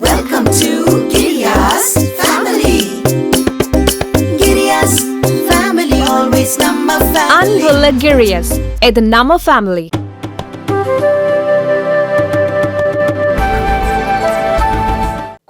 Welcome to Giriya's family. Giriya's family, always number family. அன்புள்ள கிரியஸ் இது நம்ம ஃபேமிலி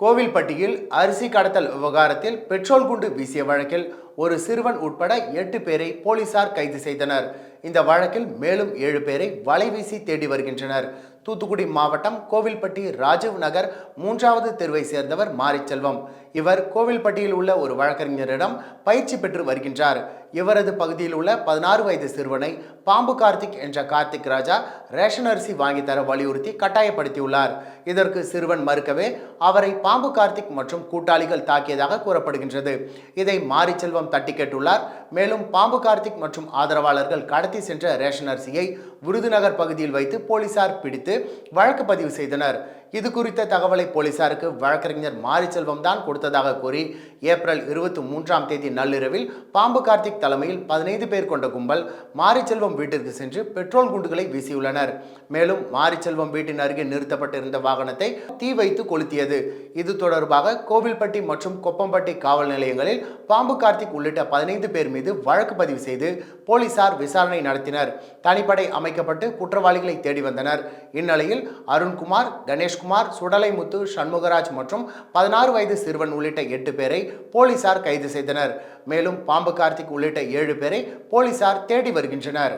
கோவில்பட்டியில் அரிசி கடத்தல் விவகாரத்தில் பெட்ரோல் குண்டு வீசிய வழக்கில் ஒரு சிறுவன் உட்பட எட்டு பேரை போலீசார் கைது செய்தனர் இந்த வழக்கில் மேலும் ஏழு பேரை வலைவீசி தேடி வருகின்றனர் தூத்துக்குடி மாவட்டம் கோவில்பட்டி ராஜீவ் நகர் மூன்றாவது தெருவை சேர்ந்தவர் மாரிச்செல்வம். இவர் கோவில்பட்டியில் உள்ள ஒரு வழக்கறிஞரிடம் பயிற்சி பெற்று வருகின்றார். இவரது பகுதியில் உள்ள பதினாறு வயது சிறுவனை பாம்பு கார்த்திக் என்ற கார்த்திக் ராஜா ரேஷன் அரிசி வாங்கி தர வலியுறுத்தி கட்டாயப்படுத்தியுள்ளார். இதற்கு சிறுவன் மறுக்கவே அவரை பாம்பு கார்த்திக் மற்றும் கூட்டாளிகள் தாக்கியதாக கூறப்படுகின்றது. இதை மாரிச்செல்வம் தட்டி கேட்டுள்ளார். மேலும் பாம்பு கார்த்திக் மற்றும் ஆதரவாளர்கள் கடத்தி சென்ற ரேஷன் அரிசியை விருதுநகர் பகுதியில் வைத்து போலீசார் பிடித்து வழக்கு பதிவு செய்தனர். இது குறித்த தகவலை போலீசாருக்கு வழக்கறிஞர் மாரிச்செல்வம் தான் கொடுத்ததாக கூறி ஏப்ரல் இருபத்தி மூன்றாம் தேதி நள்ளிரவில் பாம்பு கார்த்திக் தலைமையில் பதினைந்து பேர் கொண்ட கும்பல் மாரிச்செல்வம் வீட்டிற்கு சென்று பெட்ரோல் குண்டுகளை வீசியுள்ளனர். மேலும் மாரிச்செல்வம் வீட்டின் அருகே நிறுத்தப்பட்டிருந்த வாகனத்தை தீ வைத்து கொளுத்தியது. இது தொடர்பாக கோவில்பட்டி மற்றும் கொப்பம்பட்டி காவல் நிலையங்களில் பாம்பு கார்த்திக் உள்ளிட்ட பதினைந்து பேர் மீது வழக்கு பதிவு செய்து போலீசார் விசாரணை நடத்தினர். தனிப்படை அமைக்கப்பட்டு குற்றவாளிகளை தேடி வந்தனர். இந்நிலையில் அருண்குமார் கணேஷ் கணேஷ்குமார் சுடலைமுத்து சண்முகராஜ் மற்றும் பதினாறு வயது சிறுவன் உள்ளிட்ட எட்டு பேரை போலீசார் கைது செய்தனர். மேலும் பாம்பு கார்த்திக் உள்ளிட்ட ஏழு பேரை போலீசார் தேடி வருகின்றனர்.